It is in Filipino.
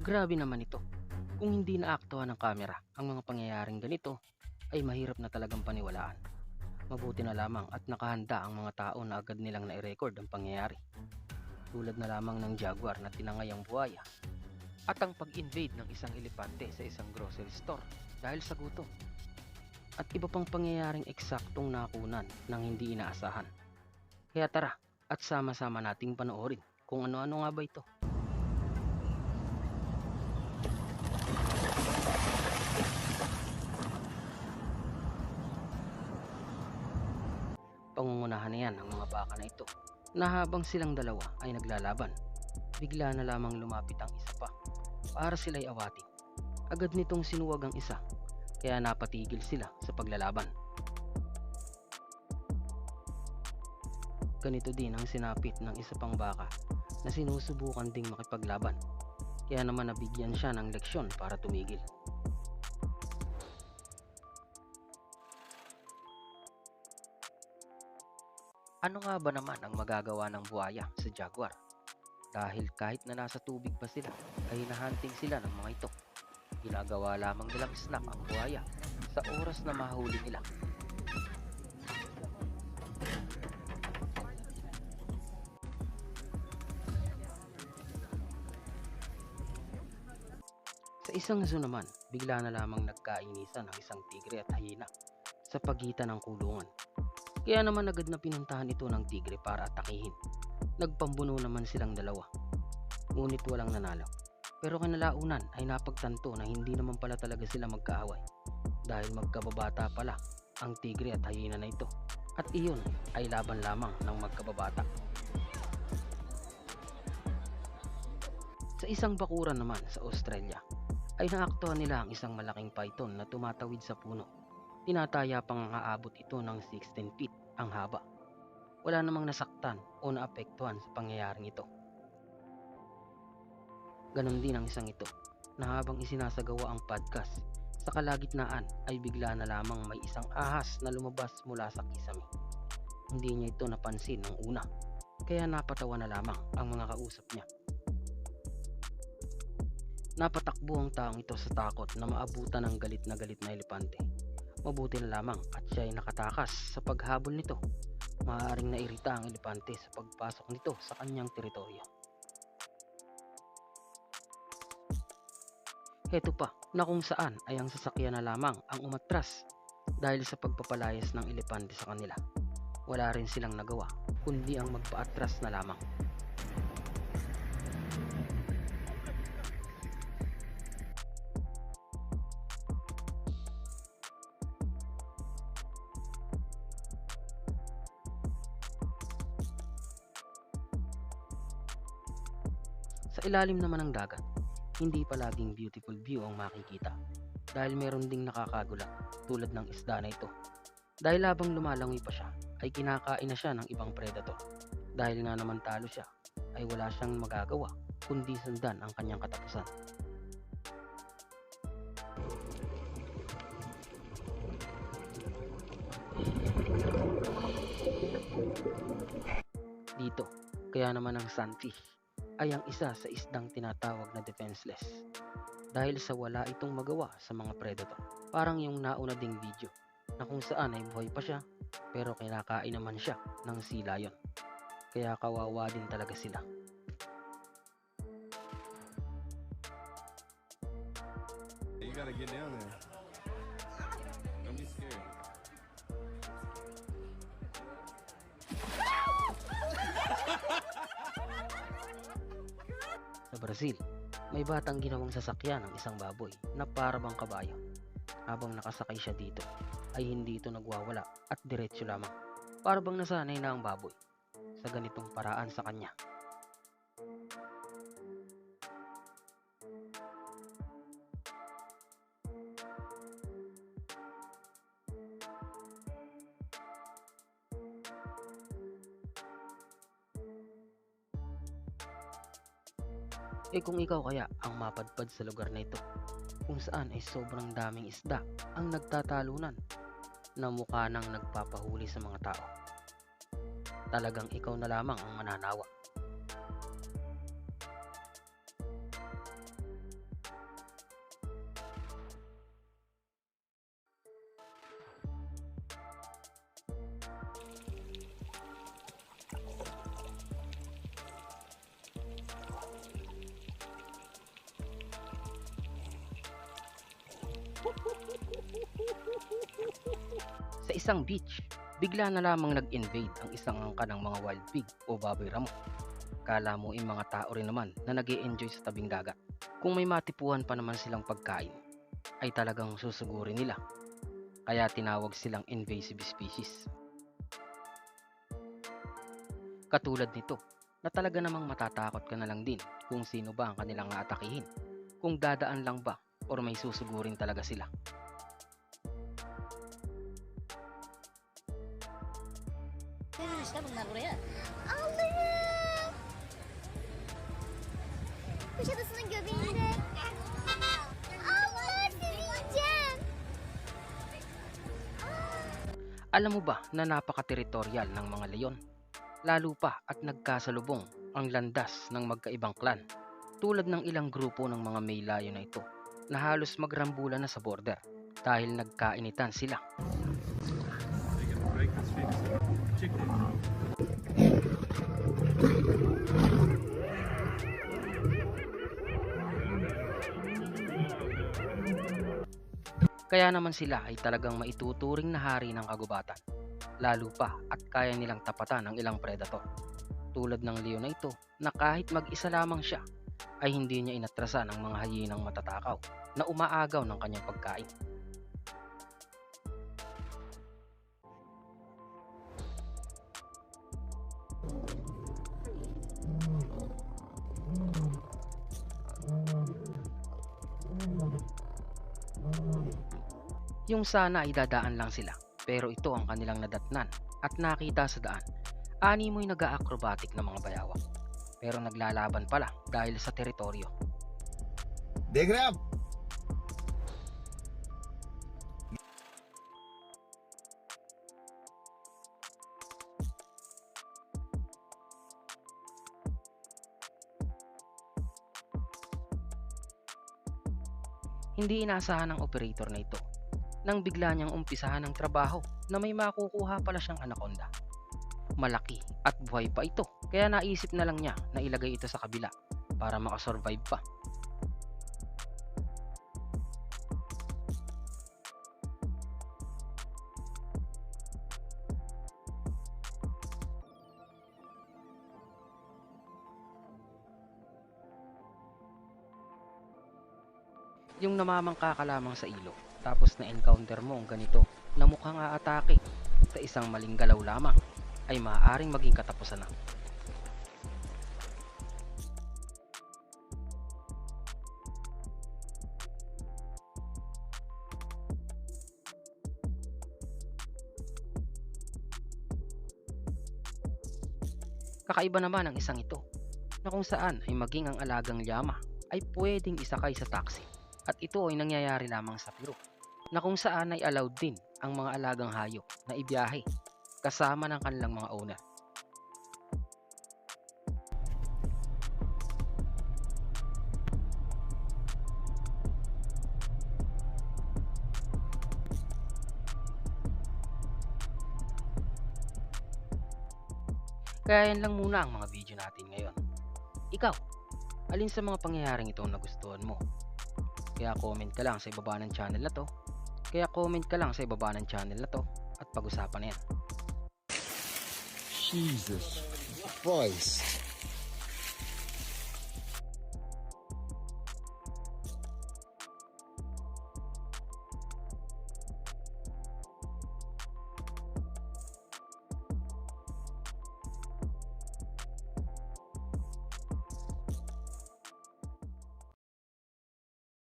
Grabe naman ito. Kung hindi naaktuhan ng kamera ang mga pangyayaring ganito, ay mahirap na talagang paniwalaan. Mabuti na lamang at nakahanda ang mga tao na agad nilang nai-record ang pangyayari. Tulad na lamang ng jaguar na tinangay ang buhaya at ang pag-invade ng isang elepante sa isang grocery store dahil sa gutom. At iba pang pangyayaring eksaktong nakunan ng hindi inaasahan. Kaya tara at sama-sama nating panoorin kung ano-ano nga ba ito. Pangungunahan na yan ng mga baka na ito na habang silang dalawa ay naglalaban, bigla na lamang lumapit ang isa pa para sila'y awatin. Agad nitong sinuwag ang isa kaya napatigil sila sa paglalaban. Ganito din ang sinapit ng isa pang baka na sinusubukan ding makipaglaban. Kaya naman nabigyan siya ng leksyon para tumigil. Ano nga ba naman ang magagawa ng buhaya sa jaguar? Dahil kahit na nasa tubig pa sila, ay hinahunting sila ng mga ito. Ginagawa lamang nilang snack ang buhaya sa oras na mahuli nila. Sa isang zoo naman, bigla na lamang nagkainisan ng isang tigre at hyena sa pagitan ng kulungan. Kaya naman agad na pinuntahan ito ng tigre para atakihin. Nagpambuno naman silang dalawa. Ngunit walang nanalo. Pero kinalaunan ay napagtanto na hindi naman pala talaga sila magkaaway. Dahil magkababata pala ang tigre at hyena na ito. At iyon ay laban lamang ng magkababata. Sa isang bakuran naman sa Australia, ay naaktuhan nila ang isang malaking python na tumatawid sa puno. Tinataya pang aabot ito ng 16 feet ang haba. Wala namang nasaktan o naapektuhan sa pangyayaring ito. Ganon din ang isang ito na habang isinasagawa ang podcast, sa kalagitnaan ay bigla na lamang may isang ahas na lumabas mula sa kisame. Hindi niya ito napansin ng una, kaya napatawa na lamang ang mga kausap niya. Napatakbo ang taong ito sa takot na maabutan ng galit na galit na elepante. Mabuti lamang at siya ay nakatakas sa paghabol nito. Maaaring nairita ang elepante sa pagpasok nito sa kanyang teritoryo. Heto pa na kung saan ay ang sasakyan na lamang ang umatras dahil sa pagpapalayas ng elepante sa kanila. Wala rin silang nagawa kundi ang magpaatras na lamang. Sa ilalim naman ng dagat, hindi palaging beautiful view ang makikita dahil meron ding nakakagulat tulad ng isda na ito. Dahil habang lumalangoy pa siya, ay kinakain na siya ng ibang predator. Dahil nga naman talo siya, ay wala siyang magagawa kundi sundan ang kanyang katapusan. Dito, kaya naman ang sunfish ay ang isa sa isdang tinatawag na defenseless dahil sa wala itong magawa sa mga predator. Parang yung nauna ding video na kung saan ay buhay pa siya pero kinakain naman siya ng sea lion. Kaya kawawa din talaga sila. You gotta get down there. Brazil, may batang ginawang sasakyan ng isang baboy na parabang kabayo. Habang nakasakay siya dito, ay hindi ito nagwawala at diretsyo lamang. Parabang nasanay na ang baboy sa ganitong paraan sa kanya. Eh kung ikaw kaya ang mapadpad sa lugar na ito, kung saan ay sobrang daming isda ang nagtatalunan na mukha nang nagpapahuli sa mga tao. Talagang ikaw na lamang ang mananawa. Sa isang beach, bigla na lamang nag-invade ang isang angka ng mga wild pig o baboy ramo. Kala mo yung mga tao rin naman na nag enjoy sa tabing dagat. Kung may matipuhan pa naman silang pagkain, ay talagang susugurin nila. Kaya tinawag silang invasive species. Katulad nito, na talaga namang matatakot ka na lang din kung sino ba ang kanilang aatakihin. Kung dadaan lang ba or may susugurin talaga sila. Kuşadası'nın göbeğinde. Allah seni yiyeceğim. Alam mo ba na napaka-territorial ng mga leon? Lalo pa at nagkasalubong ang landas ng magkaibang klan. Tulad ng ilang grupo ng mga may layo na ito na halos magrambulan na sa border dahil nagkainitan sila. Chicken. Kaya naman sila ay talagang maituturing na hari ng kagubatan. Lalo pa at kaya nilang tapatan ang ilang predator. Tulad ng leon na ito na kahit mag-isa lamang siya ay hindi niya inatrasan ang mga hayinang matatakaw na umaagaw ng kanyang pagkain. Yung sana ay dadaan lang sila, pero ito ang kanilang nadatnan at nakita sa daan. Ani mo'y nag-aakrobatic ng mga bayawak, pero naglalaban pala dahil sa teritoryo. Degrab! Hindi inaasahan ng operator na ito nang bigla niyang umpisahan ng trabaho na may makukuha pala siyang anaconda. Malaki at buhay pa ito kaya naisip na lang niya na ilagay ito sa kabila para makasurvive pa. Yung namamangka ka lamang sa ilog tapos na-encounter mo ang ganito na mukhang aatake sa isang maling galaw lamang ay maaaring maging katapusan na. Kakaiba naman ang isang ito na kung saan ay maging ang alagang llama ay pwedeng isakay sa taxi at ito ay nangyayari lamang sa Peru na kung saan ay allowed din ang mga alagang hayop na ibiyahe kasama ng kanilang mga owner. Kaya yan lang muna ang mga video natin ngayon. Ikaw, alin sa mga pangyayaring ito ang nagustuhan mo? Kaya comment ka lang sa ibaba ng channel na to. Kaya comment ka lang sa ibaba ng channel na to at pag-usapan yan. Jesus Christ